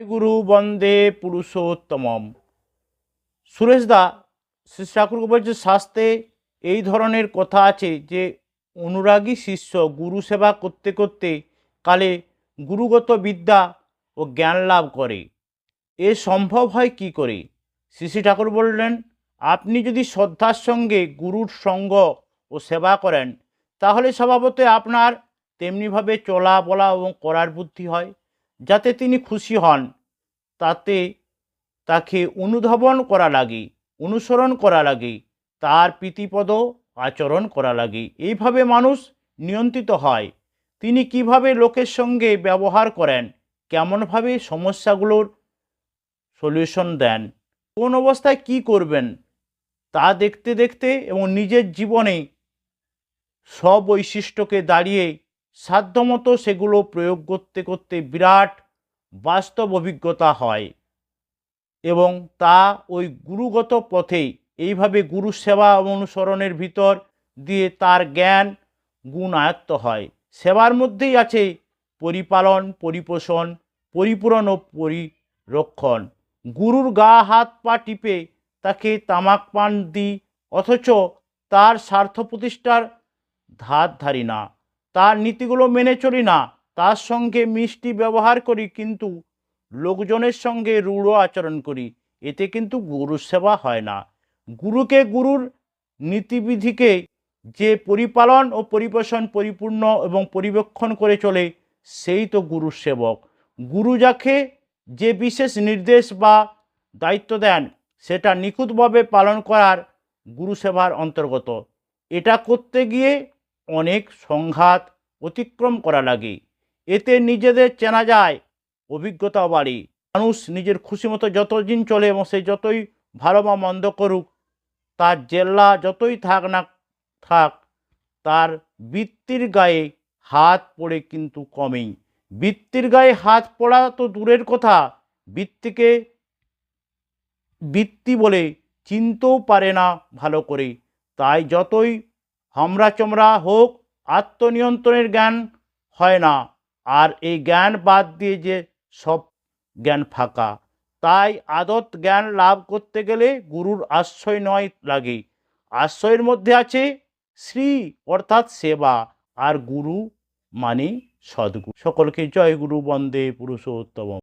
গুরু বন্দে পুরুষোত্তমম। সুরেশ দা শ্রী ঠাকুরকে বলছে শাস্ত্রে এই ধরনের কথা আছে যে, অনুরাগী শিষ্য গুরু সেবা করতে করতে কালে গুরুগত বিদ্যা ও জ্ঞান লাভ করে। এ সম্ভব হয় কি করে? শ্রী ঠাকুর বললেন, আপনি যদি শ্রদ্ধার সঙ্গে গুরুর সঙ্গ ও সেবা করেন, তাহলে স্বভাবত আপনার তেমনিভাবে চলা বলা এবং করার বুদ্ধি হয়। যাতে তিনি খুশি হন, তাতে তাকে অনুধাবন করা লাগে, অনুসরণ করা লাগে, তার প্রীতিপদ আচরণ করা লাগে। এইভাবে মানুষ নিয়ন্ত্রিত হয়। তিনি কীভাবে লোকের সঙ্গে ব্যবহার করেন, কেমনভাবে সমস্যাগুলোর সলিউশন দেন, কোন অবস্থায় কি করবেন, তা দেখতে দেখতে এবং নিজের জীবনে সব বৈশিষ্ট্যকে দাঁড়িয়ে সাধ্যমতো সেগুলো প্রয়োগ করতে করতে বিরাট বাস্তব অভিজ্ঞতা হয় এবং তা ওই গুরুগত পথেই এইভাবে গুরু সেবা অনুসরণের ভিতর দিয়ে তার জ্ঞান গুণ আয়ত্ত হয়। সেবার মধ্যেই আছে পরিপালন, পরিপোষণ, পরিপূরণ ও পরিরক্ষণ। গুরুর গা হাত পা টিপে তাকে তামাক পান দিই অথচ তার স্বার্থ প্রতিষ্ঠার ধার ধারি না তার নীতিগুলো মেনে চলি না। তার সঙ্গে মিষ্টি ব্যবহার করি, কিন্তু লোকজনের সঙ্গে রূঢ় আচরণ করি। এতে কিন্তু গুরু সেবা হয় না। গুরুকে গুরুর নীতিবিধিকে যে পরিপালন ও পরিপোষণ পরিপূর্ণ এবং পরিবেক্ষণ করে চলে, সেই তো গুরুর সেবক। গুরু যাকে যে বিশেষ নির্দেশ বা দায়িত্ব দেন, সেটা নিখুঁতভাবে পালন করার গুরু সেবার অন্তর্গত। এটা করতে গিয়ে অনেক সংঘাত অতিক্রম করা লাগে। এতে নিজেদের চেনা যায় অভিজ্ঞতা বাড়ে। মানুষ নিজের খুশি মতো যতদিন চলে এবং সে যতই ভালো বা মন্দ করুক, তার জেল্লা যতই থাক না থাক, তার বৃত্তির গায়ে হাত পড়ে কিন্তু কমেই। বৃত্তির গায়ে হাত পড়া তো দূরের কথা, বৃত্তিকে বৃত্তি বলে চিনতেও পারে না ভালো করে। তাই যতই হামরা চমড়া হোক, আত্মনিয়ন্ত্রণের জ্ঞান হয় না। আর এই জ্ঞান বাদ দিয়ে যে সব জ্ঞান ফাঁকা, তাই আদত জ্ঞান লাভ করতে গেলে গুরুর আশ্রয় নয় লাগে। আশ্রয়ের মধ্যে আছে শ্রী, অর্থাৎ সেবা, আর গুরু মানে সদ্গুরু। সকলকে জয় গুরু, বন্দে পুরুষোত্তম